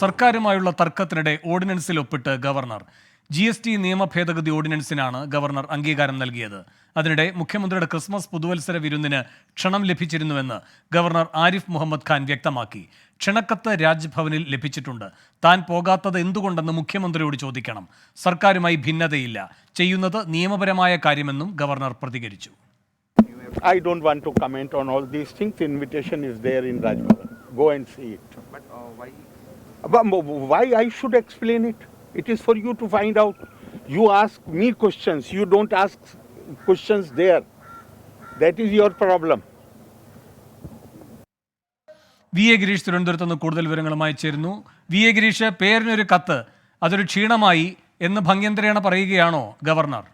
സർക്കാരുമായുള്ള തർക്കത്തിനിടെ ഓർഡിനൻസിൽ ഒപ്പിട്ട് governor. G S T നിയമ ഭേദഗതി ഓർഡിനൻസിനാണ് ഗവർണർ അംഗീകാരം നൽകിയത്. അതിനിടെ മുഖ്യമന്ത്രിയുടെ ക്രിസ്മസ് പുതുവത്സര വിരുന്നിന് ക്ഷണം ലഭിച്ചിരുന്നുവെന്ന് ഗവർണർ ആരിഫ് മുഹമ്മദ് ഖാൻ വ്യക്തമാക്കി. ക്ഷണക്കത്ത് രാജ്ഭവനിൽ ലഭിച്ചിട്ടുണ്ട്. താൻ പോകാത്തത് എന്തുകൊണ്ടെന്ന് മുഖ്യമന്ത്രിയോട് ചോദിക്കണം. സർക്കാരുമായി ഭിന്നതയില്ല. ചെയ്യുന്നത് നിയമപരമായ കാര്യമെന്നും ഗവർണർ പ്രതികരിച്ചു. I don't want to comment on all these things. Invitation is there in Raj go Go and see it. But uh, why? But why I should explain it? It is for you to find out. You ask me questions. You don't ask questions there. That is your problem. V A Girish തിരുവനന്തപുരത്ത് നിന്ന് കൂടുതൽ വിവരങ്ങളുമായി ചേരുന്നു V A Girish പേരിനൊരു കത്ത് അതൊരു ക്ഷീണമായി എന്ന് ഭംഗ്യന്തരേണ പറയുകയാണോ governor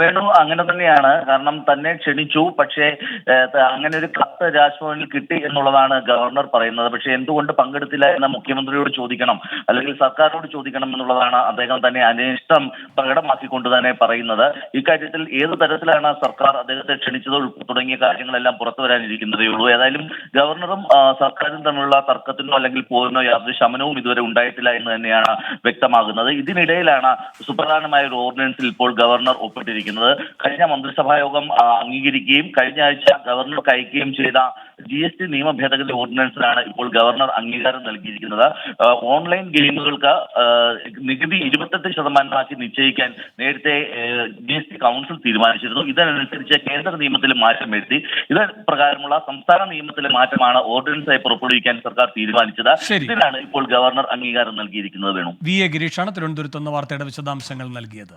Venu അങ്ങനെ തന്നെയാണ്. കാരണം തന്നെ ക്ഷണിച്ചു. പക്ഷേ അങ്ങനെ ഒരു കത്ത് രാജ്ഭവനിൽ കിട്ടി എന്നുള്ളതാണ് ഗവർണർ പറയുന്നത്. പക്ഷേ എന്തുകൊണ്ട് പങ്കെടുത്തില്ല എന്ന് മുഖ്യമന്ത്രിയോട് ചോദിക്കണം. അല്ലെങ്കിൽ സർക്കാരിനോട് ചോദിക്കണം എന്നുള്ളതാണ് അദ്ദേഹം തന്നെ അനിഷ്ടം പ്രകടമാക്കിക്കൊണ്ട് തന്നെ പറയുന്നത്. ഇക്കാര്യത്തിൽ ഏത് തരത്തിലാണ് സർക്കാർ അദ്ദേഹത്തെ ക്ഷണിച്ചത് തുടങ്ങിയ കാര്യങ്ങളെല്ലാം പുറത്തു വരാനിരിക്കുന്നതേ ഉള്ളൂ. ഏതായാലും ഗവർണറും സർക്കാരും തമ്മിലുള്ള തർക്കത്തിനോ അല്ലെങ്കിൽ പോരിനോ യാതൊരു ശമനവും ഇതുവരെ ഉണ്ടായിട്ടില്ല എന്ന് തന്നെയാണ് വ്യക്തമാകുന്നത്. ഇതിനിടയിലാണ് സുപ്രധാനമായ ഒരു ഓർഡിനൻസിൽ ഇപ്പോൾ ഗവർണർ ഒപ്പിട്ടിരിക്കുന്നത്. കഴിഞ്ഞ മന്ത്രിസഭാ യോഗം അംഗീകരിക്കുകയും കഴിഞ്ഞ ആഴ്ച ഗവർണർക്ക് അയക്കുകയും ചെയ്ത ജി എസ് ടി നിയമ ഭേദഗതി ഓർഡിനൻസിനാണ് ഇപ്പോൾ ഗവർണർ അംഗീകാരം നൽകിയിരിക്കുന്നത്. ഓൺലൈൻ ഗെയിമുകൾക്ക് നികുതി ഇരുപത്തെട്ട് ശതമാനമാക്കി നിശ്ചയിക്കാൻ നേരത്തെ ജി എസ് ടി കൗൺസിൽ തീരുമാനിച്ചിരുന്നു. ഇതിനനുസരിച്ച് കേന്ദ്ര നിയമത്തിൽ മാറ്റം വരുത്തി. ഇത് പ്രകാരമുള്ള സംസ്ഥാന നിയമത്തിലെ മാറ്റമാണ് ഓർഡിനൻസായി പുറപ്പെടുവിക്കാൻ സർക്കാർ തീരുമാനിച്ചത്. ഇതിനാണ് ഇപ്പോൾ ഗവർണർ അംഗീകാരം നൽകിയിരിക്കുന്നത് വേണു. വി എ ഗിരീഷാണ് തിരുവനന്തപുരത്ത് നിന്ന് വാർത്തയുടെ വിശദാംശങ്ങൾ നൽകിയത്.